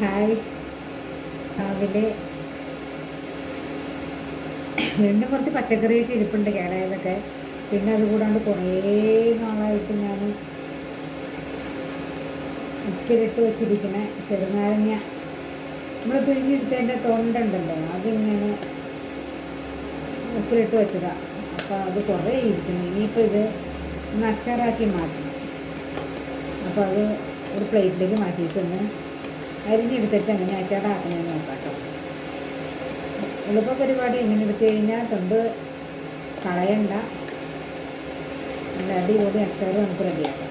Hi. രാവിലെ വീണ്ടും കുറച്ച് പച്ചക്കറിയൊക്കെ ഇരിപ്പുണ്ട് കേടായതൊക്കെ പിന്നെ അതുകൂടാണ്ട് കുറേ നാളായിട്ട് ഞാൻ ഉപ്പിലിട്ട് വെച്ചിരിക്കുന്ന ചെറുനാരങ്ങ. നമ്മൾ പിഴിഞ്ഞെടുത്തതിന്റെ തൊണ്ടുണ്ടല്ലോ അതിങ്ങനെ ഉപ്പിലിട്ട് വെച്ചതാണ് അപ്പോൾ അത് കുറേ ഇരിക്കുന്നു. ഇനിയിപ്പോൾ ഇത് ഒന്ന് അച്ചാറാക്കി മാറ്റണം. അപ്പോൾ അത് ഒരു പ്ലേറ്റിലേക്ക് മാറ്റിയിട്ടൊന്ന് അരിഞ്ഞെടുത്തിട്ട് എങ്ങനെ അച്ചാറാക്കണമെന്ന് ഞാൻ കേട്ടോ എളുപ്പ പരിപാടി എങ്ങനെ എടുത്തു കഴിഞ്ഞാൽ തൊണ്ട് കളയണ്ട. നല്ല അടിപൊളി അച്ചാർ നമുക്ക് റെഡിയാക്കാം.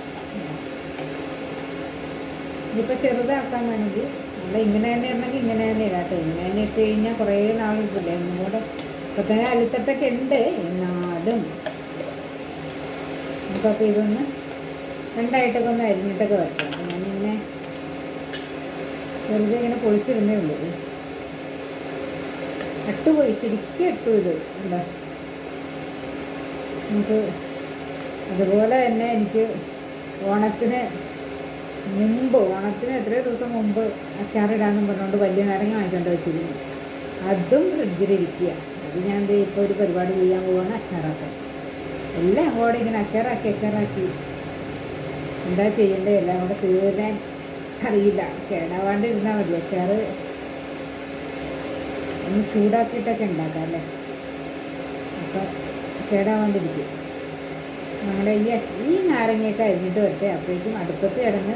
ഇതിപ്പോൾ ചെറുതാക്കാൻ വേണമെങ്കിൽ നമ്മൾ ഇങ്ങനെ തന്നെ ഇടണമെങ്കിൽ ഇങ്ങനെ തന്നെ ഇടാട്ടോ. ഇങ്ങനെ തന്നെ ഇട്ട് കഴിഞ്ഞാൽ കുറേ നാൾ കിട്ടില്ല ഒന്നും കൂടെ ഇപ്പം തന്നെ അലുത്തട്ടൊക്കെ ഉണ്ട്. എന്നാലും നമുക്കപ്പോൾ ഇതൊന്ന് രണ്ടായിട്ടൊക്കെ ഒന്ന് അരിഞ്ഞിട്ടൊക്കെ ഞാനിങ്ങനെ വെറുതെ ഇങ്ങനെ പൊളിച്ചിരുന്നേ ഉള്ളൂ. അട്ടുപോയി ശരിക്കും അട്ടു ഇത് ഇവിടെ. നമുക്ക് അതുപോലെ തന്നെ എനിക്ക് ഓണത്തിന് മുമ്പ് ഓണത്തിന് എത്രയോ ദിവസം മുമ്പ് അച്ചാറിടാന്നും പറഞ്ഞുകൊണ്ട് വലിയ നാരങ്ങ വാങ്ങിക്കൊണ്ട് വെച്ചിരുന്നു. അതും ഫ്രിഡ്ജിലിരിക്കുക അത് ഞാൻ ഇപ്പോൾ ഒരു പരിപാടി ചെയ്യാൻ പോവാണ് അച്ചാറാക്കാൻ. എല്ലാം കൂടെ ഇങ്ങനെ അച്ചാറാക്കി അച്ചാറാക്കി. എന്താ ചെയ്യേണ്ടത്? എല്ലാം കൂടെ തീരാൻ അറിയില്ല കേടാവാണ്ട് ഇരുന്നാൽ മതി. അച്ചാറ് ഒന്ന് ചൂടാക്കിയിട്ടൊക്കെ ഉണ്ടാക്കാം അല്ലേ? അപ്പം കേടാവാണ്ടിരിക്കും. നമ്മുടെ ഈ ഈ നാരങ്ങയൊക്കെ അരിഞ്ഞിട്ട് വരട്ടെ. അപ്പോഴേക്കും അടുപ്പത്ത് കിടന്ന്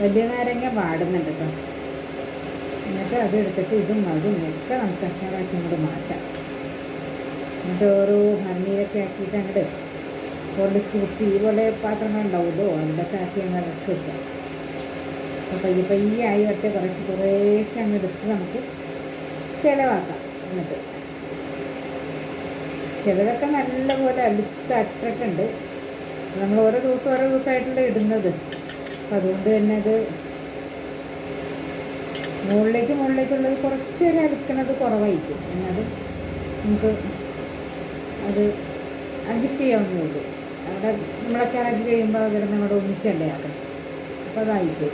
വലിയ നാരങ്ങ പാടുന്നുണ്ട് കേട്ടോ. എന്നിട്ട് അത് എടുത്തിട്ട് ഇതും അതും ഒക്കെ നമുക്ക് അച്ചാറാക്കി അങ്ങോട്ട് മാറ്റാം. എന്നിട്ട് ഓരോ മണ്ണീരൊക്കെ ആക്കിയിട്ട് അങ്ങോട്ട് ഹോർലിക്സ് കുപ്പി ഈ പോലെ പാത്രങ്ങൾ ഉണ്ടാവുമല്ലോ അതിലൊക്കെ ആക്കി അങ്ങനെ വെക്കാം. പയ്യെ പയ്യെ ആയി വരട്ടെ കുറച്ച് കുറേശ്ശെ അങ്ങ് എടുത്ത് നമുക്ക് ചിലവാക്കാം എന്നിട്ട്. ചിലതൊക്കെ നല്ലപോലെ അടുത്ത് അട്ടിട്ടുണ്ട് നമ്മൾ ഓരോ ദിവസം ഓരോ ദിവസമായിട്ടുള്ള ഇടുന്നത്. അപ്പം അതുകൊണ്ട് തന്നെ അത് മുകളിലേക്ക് മുകളിലേക്കുള്ളത് കുറച്ച് നേരം അടുക്കണത് കുറവായിരിക്കും. എന്നാലും നമുക്ക് അത് അഡ്ജസ്റ്റ് ചെയ്യാവുന്നേ അവിടെ നമ്മളൊക്കെ ഇറക്കി കഴിയുമ്പോൾ അവിടെ നമ്മുടെ ഒന്നിച്ചല്ലേ ആക്കണം. അപ്പോൾ അതായിപ്പോയി.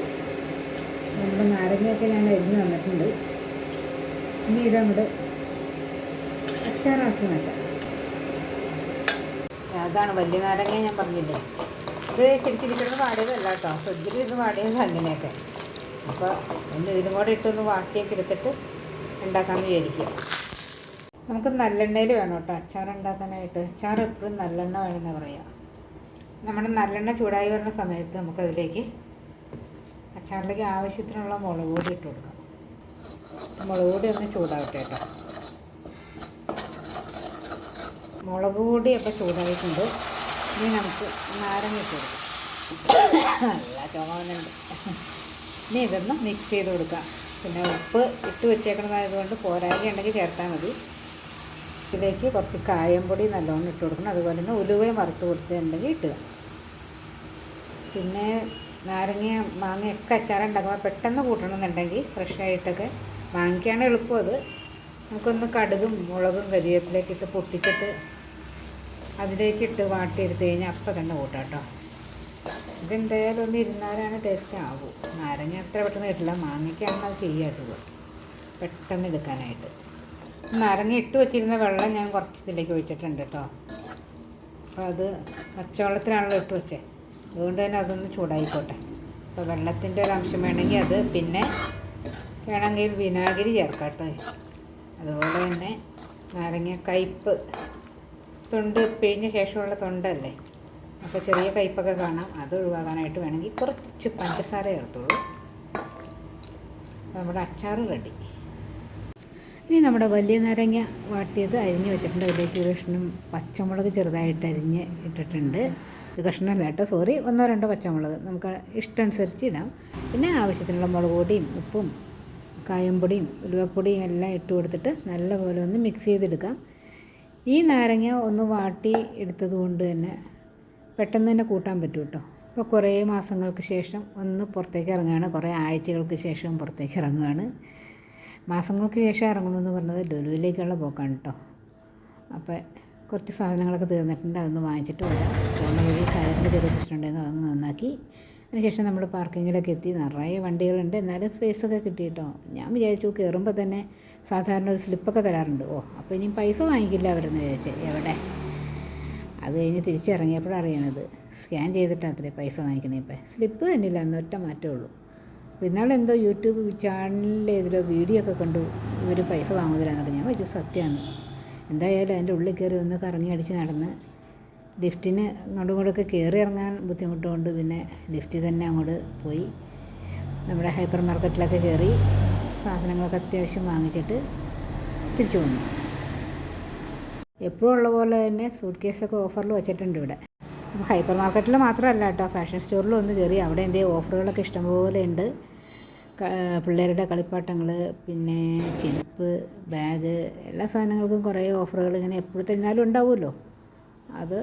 നമ്മുടെ നാരങ്ങയൊക്കെ ഞാൻ അരിഞ്ഞ് വന്നിട്ടുണ്ട്. ഇനി ഇതങ്ങോട്ട് അച്ചാറാക്കി മാറ്റാം. അതാണ് വലിയ നാരങ്ങ ഞാൻ പറഞ്ഞില്ലേ. ഇത് ശരിക്കിരിക്കുന്നത് വാടിയതല്ല കേട്ടോ. ഫ്രിഡ്ജിൽ ഇത് വാടിയത് അങ്ങനെയൊക്കെ. അപ്പോൾ ഒന്ന് ഇതിനും കൂടെ ഇട്ടൊന്ന് വാട്ടിയൊക്കെ എടുത്തിട്ട് ഉണ്ടാക്കാമെന്ന് വിചാരിക്കുക. നമുക്ക് നല്ലെണ്ണയിൽ വേണം കേട്ടോ. അച്ചാർ ഉണ്ടാക്കാനായിട്ട്. അച്ചാർ എപ്പോഴും നല്ലെണ്ണ വേണമെന്ന് പറയാം. നമ്മുടെ നല്ലെണ്ണ ചൂടായി വരുന്ന സമയത്ത് നമുക്കതിലേക്ക് അച്ചാറിലേക്ക് ആവശ്യത്തിനുള്ള മുളക് പൊടി ഇട്ട് കൊടുക്കാം. മുളക് പൊടി ഒന്ന് ചൂടാവട്ടെ കേട്ടോ. മുളക് പൊടി ഒക്കെ ചൂടായിട്ടുണ്ട്. ഇനി നമുക്ക് നാരങ്ങ ഇട്ട് കൊടുക്കാം. നല്ല ചുമന്നുണ്ട്. ഇനി ഇതൊന്ന് മിക്സ് ചെയ്ത് കൊടുക്കാം. പിന്നെ ഉപ്പ് ഇട്ട് വെച്ചേക്കണതായതുകൊണ്ട് പോരായി ഉണ്ടെങ്കിൽ ചേർത്താൽ മതി. ഇതിലേക്ക് കുറച്ച് കായംപൊടി നല്ലോണം ഇട്ട് കൊടുക്കണം. അതുപോലെ തന്നെ ഉലുവയും വറുത്ത് കൊടുത്തിട്ടുണ്ടെങ്കിൽ ഇട്ടുക പിന്നെ നാരങ്ങ മാങ്ങയൊക്കെ അച്ചാറുണ്ടാക്കുമ്പോൾ പെട്ടെന്ന് കൂട്ടണമെന്നുണ്ടെങ്കിൽ ഫ്രഷായിട്ടൊക്കെ വാങ്ങിക്കാണ് എളുപ്പം അത്. നമുക്കൊന്ന് കടുകും മുളകും കരിവേപ്പിലേക്ക് ഇട്ട് പൊട്ടിച്ചിട്ട് അതിലേക്ക് ഇട്ട് വാട്ടിയെടുത്ത് കഴിഞ്ഞാൽ അപ്പം തന്നെ കൂട്ടാം കേട്ടോ. ഇതെന്തായാലും ഒന്ന് ഇരുന്നാലാണ് ടേസ്റ്റ് ആവും. നാരങ്ങ അത്ര പെട്ടെന്ന് കിട്ടില്ല. മാങ്ങയ്ക്കാണ് അത് ചെയ്യാത്തത്. പെട്ടെന്ന് എടുക്കാനായിട്ട്. നാരങ്ങ ഇട്ട് വെച്ചിരുന്ന വെള്ളം ഞാൻ കുറച്ച് ഇതിലേക്ക് ഒഴിച്ചിട്ടുണ്ട് കേട്ടോ. അപ്പോൾ അത് പച്ചവെള്ളത്തിലാണല്ലോ ഇട്ട് വെച്ചേ. അതുകൊണ്ട് തന്നെ അതൊന്ന് ചൂടായിക്കോട്ടെ. അപ്പോൾ വെള്ളത്തിന്റെ ഒരു അംശം വേണമെങ്കിൽ അത് പിന്നെ വേണമെങ്കിൽ വിനാഗിരി ചേർക്കാം കേട്ടോ. അതുപോലെ തന്നെ നാരങ്ങ കയ്പ്പ്. തൊണ്ട് പിഴിഞ്ഞ ശേഷമുള്ള തൊണ്ടല്ലേ? അപ്പോൾ ചെറിയ കയ്പ്പൊക്കെ കാണാം. അത് ഒഴിവാക്കാനായിട്ട് വേണമെങ്കിൽ കുറച്ച് പഞ്ചസാര ചേർത്തുള്ളൂ നമ്മുടെ അച്ചാർ റെഡി. ഇനി നമ്മുടെ വലിയ നാരങ്ങ വാട്ടിയത് അരിഞ്ഞ് വെച്ചിട്ടുണ്ട്. അതിലേക്ക് ഒരു കഷ്ണം പച്ചമുളക് ചെറുതായിട്ട് അരിഞ്ഞ് ഇട്ടിട്ടുണ്ട്. ഇത് കഷ്ണമല്ല കേട്ടോ. സോറി ഒന്നോ രണ്ടോ പച്ചമുളക്. നമുക്ക് ഇഷ്ടമനുസരിച്ച് ഇടാം. പിന്നെ ആവശ്യത്തിനുള്ള മുളക് പൊടിയും ഉപ്പും കായംപൊടിയും ഉലുവപ്പൊടിയും എല്ലാം ഇട്ട് കൊടുത്തിട്ട് നല്ലപോലെ ഒന്ന് മിക്സ് ചെയ്തെടുക്കാം. ഈ നാരങ്ങ ഒന്ന് വാട്ടി എടുത്തത് കൊണ്ട് തന്നെ പെട്ടെന്ന് തന്നെ കൂട്ടാൻ പറ്റും കേട്ടോ. ഇപ്പോൾ കുറേ മാസങ്ങൾക്ക് ശേഷം ഒന്ന് പുറത്തേക്ക് ഇറങ്ങുകയാണ്. കുറേ ആഴ്ചകൾക്ക് ശേഷം പുറത്തേക്ക് ഇറങ്ങുകയാണ്. മാസങ്ങൾക്ക് ശേഷം ഇറങ്ങണമെന്ന് പറഞ്ഞത് ലുലുവിലേക്കുള്ള പോക്കാണ് കേട്ടോ. അപ്പോൾ കുറച്ച് സാധനങ്ങളൊക്കെ തീർന്നിട്ടുണ്ട് അതൊന്ന് വാങ്ങിച്ചിട്ട് വരാം പോകുന്ന വഴി കയറിന്റെ ചെറിയ പ്രശ്നം ഉണ്ടായിരുന്നു അതൊന്ന് നന്നാക്കി. അതിനുശേഷം നമ്മൾ പാർക്കിങ്ങിലൊക്കെ എത്തി. നിറയെ വണ്ടികളുണ്ട്. എന്നാലും സ്പേസൊക്കെ കിട്ടിയിട്ടോ. ഞാൻ വിചാരിച്ചു കയറുമ്പോൾ തന്നെ സാധാരണ ഒരു സ്ലിപ്പൊക്കെ തരാറുണ്ട്. ഓ അപ്പോൾ ഇനിയും പൈസ വാങ്ങിക്കില്ല അവരെന്ന് വിചാരിച്ചത് എവിടെ? അത് കഴിഞ്ഞ് തിരിച്ചിറങ്ങിയപ്പോഴാണ് അറിയണത്. സ്കാൻ ചെയ്തിട്ടാണ് അത്രേ പൈസ വാങ്ങിക്കണേ ഇപ്പം. സ്ലിപ്പ് തന്നെ ഇല്ല അന്നൊറ്റ മാറ്റമേ ഉള്ളൂ. ഇന്നാളെ എന്തോ യൂട്യൂബ് ചാനലിൽ ഏതിലോ വീഡിയോ ഒക്കെ കണ്ടു. ഇവർ പൈസ വാങ്ങുന്നില്ല എന്നൊക്കെ. ഞാൻ വെച്ചു സത്യമാണ് എന്തായാലും അതിന്റെ ഉള്ളിൽ കയറി ഒന്ന് കറങ്ങി അടിച്ച് നടന്ന് ലിഫ്റ്റിന് അങ്ങോട്ടും ഇങ്ങോട്ടൊക്കെ കയറി ഇറങ്ങാൻ ബുദ്ധിമുട്ടുകൊണ്ട് പിന്നെ ലിഫ്റ്റിൽ തന്നെ അങ്ങോട്ട് പോയി നമ്മുടെ ഹൈപ്പർ മാർക്കറ്റിലൊക്കെ കയറി സാധനങ്ങളൊക്കെ അത്യാവശ്യം വാങ്ങിച്ചിട്ട് തിരിച്ചു വന്നു. എപ്പോഴും ഉള്ള പോലെ തന്നെ സൂട്ട് കേസൊക്കെ ഓഫറിൽ വെച്ചിട്ടുണ്ട് ഇവിടെ. അപ്പോൾ ഹൈപ്പർ മാർക്കറ്റിൽ മാത്രമല്ല കേട്ടോ ഫാഷൻ സ്റ്റോറിലും ഒന്ന് കയറി അവിടെ എന്തേ ഓഫറുകളൊക്കെ ഇഷ്ടംപോലെ ഉണ്ട്. പിള്ളേരുടെ കളിപ്പാട്ടങ്ങൾ പിന്നെ ചെരുപ്പ് ബാഗ് എല്ലാ സാധനങ്ങൾക്കും കുറേ ഓഫറുകൾ ഇങ്ങനെ എപ്പോഴും തന്നാലും ഉണ്ടാവുമല്ലോ. അത്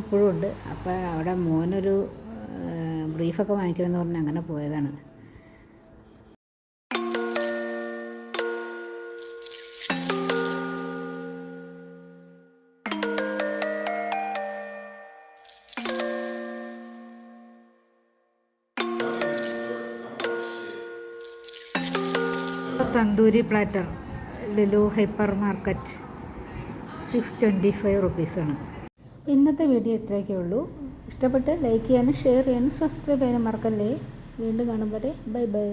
ഇപ്പോഴും ഉണ്ട്. അപ്പോൾ അവിടെ മോനൊരു ബ്രീഫൊക്കെ വാങ്ങിക്കണമെന്ന് പറഞ്ഞ് അങ്ങനെ പോയതാണ്. Tandoori platter Lulu hypermarket six twenty five റുപ്പീസാണ് ഇന്നത്തെ വീഡിയോ ഇത്രയൊക്കെ ഉള്ളൂ. ഇഷ്ടപ്പെട്ട് ലൈക്ക് ചെയ്യാനും ഷെയർ ചെയ്യാനും സബ്സ്ക്രൈബ് ചെയ്യാനും മറക്കല്ലേ. വീണ്ടും കാണും വരെ. Bye bye